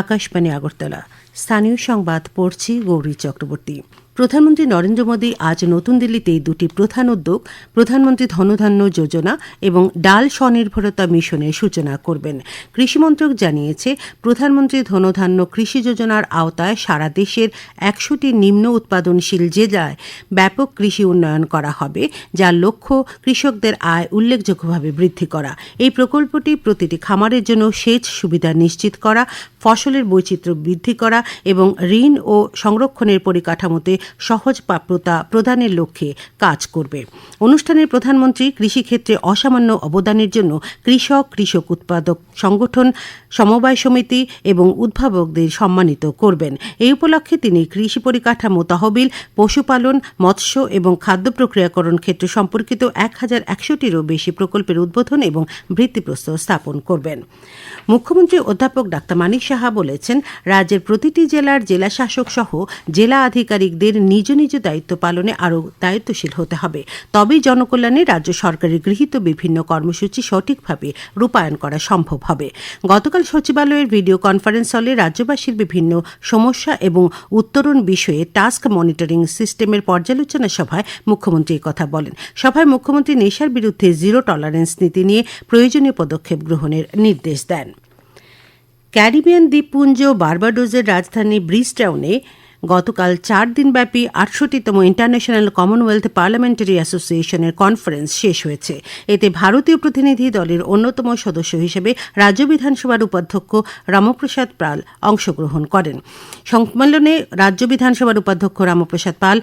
আকাশবাণী আগরতলা। স্থানীয় সংবাদ পড়ছি গৌরী চক্রবর্তী। প্রধানমন্ত্রী নরেন্দ্র মোদী আজ নতুন দিল্লিতে দুটি প্রধান উদ্যোগ, প্রধানমন্ত্রী ধনধান্য যোজনা এবং ডাল স্বনির্ভরতা মিশনের সূচনা করবেন। কৃষি মন্ত্রক জানিয়েছে, প্রধানমন্ত্রী ধনধান্য কৃষি যোজনার আওতায় সারা দেশের একশোটি নিম্ন উৎপাদনশীল জেলায় ব্যাপক কৃষি উন্নয়ন করা হবে, যার লক্ষ্য কৃষকদের আয় উল্লেখযোগ্যভাবে বৃদ্ধি করা। এই প্রকল্পটি প্রতিটি খামারের জন্য সেচ সুবিধা নিশ্চিত করা, ফসলের বৈচিত্র্য বৃদ্ধি করা এবং ঋণ ও সংরক্ষণের পরিকাঠামোতে সহজ প্রাপ্যতা প্রদানের লক্ষ্যে কাজ করবে। অনুষ্ঠানে প্রধানমন্ত্রী কৃষিক্ষেত্রে অসামান্য অবদানের জন্য কৃষক কৃষক উৎপাদক সংগঠন, সমবায় সমিতি এবং উদ্ভাবকদের সম্মানিত করবেন। এই উপলক্ষে তিনি কৃষি পরিকাঠামো তহবিল, পশুপালন, মৎস্য এবং খাদ্য প্রক্রিয়াকরণ ক্ষেত্র সম্পর্কিত এক হাজার একশোটিরও বেশি প্রকল্পের উদ্বোধন এবং ভিত্তিপ্রস্তর স্থাপন করবেন। মুখ্যমন্ত্রী অধ্যাপক ডাক্তার মানিক সাহা বলেছেন, রাজ্যের প্রতিটি জেলার জেলা শাসক সহ জেলা আধিকারিকদের নিজ নিজ দায়িত্ব পালনে আরও দায়িত্বশীল হতে হবে। তবেই জনকল্যাণে রাজ্য সরকারের গৃহীত বিভিন্ন কর্মসূচি সঠিকভাবে রূপায়ণ করা সম্ভব হবে। গতকাল সচিবালয়ের ভিডিও কনফারেন্স হলে রাজ্যবাসীর বিভিন্ন সমস্যা এবং উত্তরণ বিষয়ে টাস্ক মনিটরিং সিস্টেমের পর্যালোচনা সভায় মুখ্যমন্ত্রী কথা বলেন। সভায় মুখ্যমন্ত্রী নেশার বিরুদ্ধে জিরো টলারেন্স নীতি নিয়ে প্রয়োজনীয় পদক্ষেপ গ্রহণের নির্দেশ দেন। ক্যারিবিয়ান দ্বীপপুঞ্জ বার্বাডোজের রাজধানী ব্রিজটাউনে গতকাল চার দিনব্যাপী আটষট্টিতম ইন্টারন্যাশনাল কমনওয়েলথ পার্লামেন্টারি অ্যাসোসিয়েশনের কনফারেন্স শেষ হয়েছে। এতে ভারতীয় প্রতিনিধি দলের অন্যতম সদস্য হিসেবে রাজ্য বিধানসভার উপাধ্যক্ষ রামপ্রসাদ পাল অংশগ্রহণ করেন। সম্মেলনে রাজ্য বিধানসভার উপাধ্যক্ষ রামপ্রসাদ পাল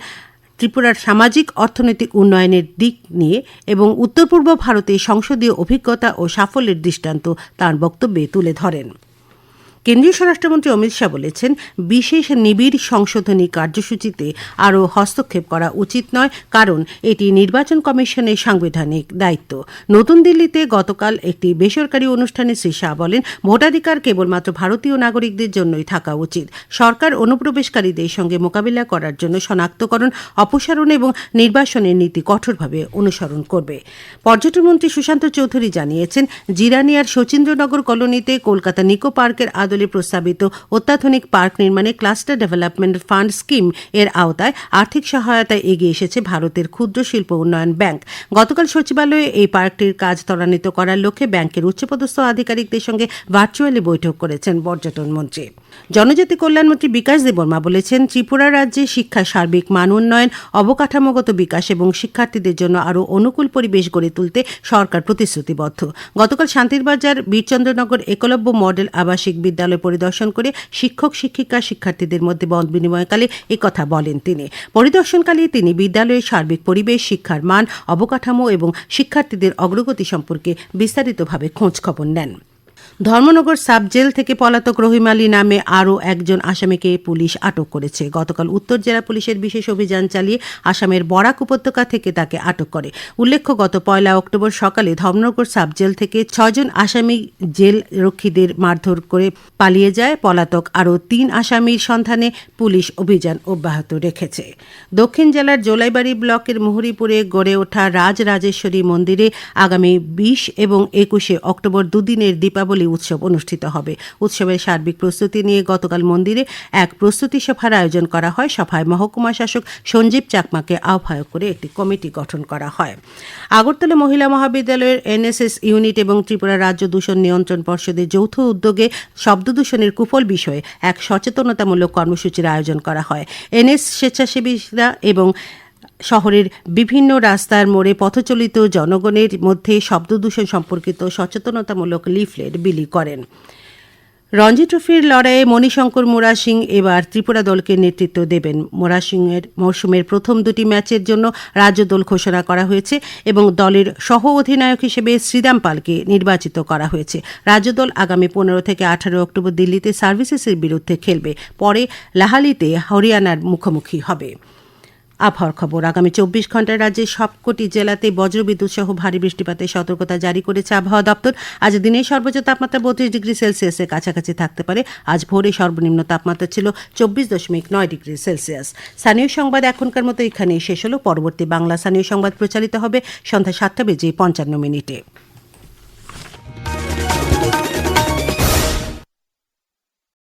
ত্রিপুরার সামাজিক, অর্থনৈতিক উন্নয়নের দিক নিয়ে এবং উত্তর পূর্ব ভারতে সংসদীয় অভিজ্ঞতা ও সাফল্যের দৃষ্টান্ত তাঁর বক্তব্যে তুলে ধরেন। কেন্দ্রীয় স্বরাষ্ট্রমন্ত্রী অমিত শাহ বলেছেন, বিশেষ নিবিড় সংশোধনী কার্যসূচিতে আরও হস্তক্ষেপ করা উচিত নয়, কারণ এটি নির্বাচন কমিশনের সাংবিধানিক দায়িত্ব। নতুন দিল্লিতে গতকাল একটি বেসরকারি অনুষ্ঠানে শ্রী শাহ বলেন, ভোটাধিকার কেবলমাত্র ভারতীয় নাগরিকদের জন্যই থাকা উচিত। সরকার অনুপ্রবেশকারীদের সঙ্গে মোকাবিলা করার জন্য শনাক্তকরণ, অপসারণ এবং নির্বাসনের নীতি কঠোরভাবে অনুসরণ করবে। পর্যটন মন্ত্রী সুশান্ত চৌধুরী জানিয়েছেন, জিরানিয়ার শচীন্দ্রনগর কলোনিতে কলকাতা নিকো পার্কের আদলে প্রস্তাবিত অত্যাধুনিক পার্ক নির্মাণে ক্লাস্টার ডেভেলপমেন্ট ফান্ড স্কিম এর আওতায় আর্থিক সহায়তায় এগিয়ে এসেছে ভারতের ক্ষুদ্র শিল্প উন্নয়ন ব্যাংক। গতকাল সচিবালয়ে এই পার্কটির কাজ ত্বরান্বিত করার লক্ষ্যে ব্যাংকের উচ্চপদস্থ আধিকারিকদের সঙ্গে ভার্চুয়ালি বৈঠক করেছেন পর্যটন মন্ত্রী। জনজাতি কল্যাণমন্ত্রী বিকাশ দেববর্মা বলেছেন, ত্রিপুরা রাজ্যে শিক্ষার সার্বিক মান উন্নয়ন, অবকাঠামোগত বিকাশ এবং শিক্ষার্থীদের জন্য আরও অনুকূল পরিবেশ গড়ে তুলতে সরকার প্রতিশ্রুতিবদ্ধ। গতকাল শান্তিরবাজার বীরচন্দ্রনগর একলব্য মডেল আবাসিক বিদ্যালয় পরিদর্শন করে শিক্ষক, শিক্ষিকা, শিক্ষার্থীদের মধ্যে মত বিনিময়কালে কথা বলেন তিনি। পরিদর্শনকালে তিনি বিদ্যালয়ের সার্বিক পরিবেশ, শিক্ষার মান, অবকাঠামো এবং শিক্ষার্থীদের অগ্রগতি সম্পর্কে বিস্তারিতভাবে খোঁজ খবর নেন। ধর্মনগর সাব জেল থেকে পলাতক রহিম আলী নামে আরও একজন আসামিকে পুলিশ আটক করেছে। গতকাল উত্তর জেলা পুলিশের বিশেষ অভিযান চালিয়ে আসামের বরাক উপত্যকা থেকে তাকে আটক করে। উল্লেখ্য, গত পয়লা অক্টোবর সকালে ধর্মনগর সাব জেল থেকে ছজন আসামি জেল রক্ষীদের মারধর করে পালিয়ে যায়। পলাতক আরও তিন আসামির সন্ধানে পুলিশ অভিযান অব্যাহত রেখেছে। দক্ষিণ জেলার জোলাইবাড়ি ব্লকের মুহুরিপুরে গড়ে ওঠা রাজরাজেশ্বরী মন্দিরে আগামী বিশ এবং একুশে অক্টোবর দুদিনের দীপাবলি উৎসব অনুষ্ঠিত হবে। উৎসবের সার্বিক প্রস্তুতি নিয়ে গতকাল মন্দিরে এক প্রস্তুতি সভার আয়োজন করা হয়। সভায় মহকুমা শাসক সঞ্জীব চাকমাকে আহ্বায়ক করে একটি কমিটি গঠন করা হয়। আগরতলা মহিলা মহাবিদ্যালয়ের এনএসএস ইউনিট এবং ত্রিপুরা রাজ্য দূষণ নিয়ন্ত্রণ পর্ষদের যৌথ উদ্যোগে শব্দ দূষণের কুফল বিষয়ে এক সচেতনতামূলক কর্মসূচির আয়োজন করা হয়। এনএস স্বেচ্ছাসেবীরা এবং শহরের বিভিন্ন রাস্তার মোড়ে পথচলিত জনগণের মধ্যে শব্দদূষণ সম্পর্কিত সচেতনতামূলক লিফলেট বিলি করেন। রঞ্জি ট্রফির লড়াইয়ে মণিশঙ্কর, মোরা সিং এবার ত্রিপুরা দলকে নেতৃত্ব দেবেন। মোরা সিংয়ের মৌসুমের প্রথম দুটি ম্যাচের জন্য রাজ্য দল ঘোষণা করা হয়েছে এবং দলের সহ অধিনায়ক হিসেবে শ্রীরাম পালকে নির্বাচিত করা হয়েছে। রাজ্য দল আগামী পনেরো থেকে আঠারো অক্টোবর দিল্লিতে সার্ভিসেসের বিরুদ্ধে খেলবে। পরে লাহালিতে হরিয়ানার মুখোমুখি হবে। আবহাওয়ার খবর। আগামী চব্বিশ ঘন্টায় রাজ্যের সবকটি জেলাতে বজ্রবিদ্যুৎ সহ ভারী বৃষ্টিপাতের সতর্কতা জারি করেছে আবহাওয়া দপ্তর। আজ দিনের সর্বোচ্চ তাপমাত্রা বত্রিশ ডিগ্রি সেলসিয়াসের কাছাকাছি থাকতে পারে। আজ ভোরে সর্বনিম্ন তাপমাত্রা ছিল চব্বিশ দশমিক নয় ডিগ্রি সেলসিয়াস। স্থানীয় সংবাদ এখনকার মতো এখানেই শেষ হলো। পরবর্তী বাংলা স্থানীয় সংবাদ প্রচারিত হবে সন্ধ্যা সাতটা বেজে পঞ্চান্ন মিনিটে।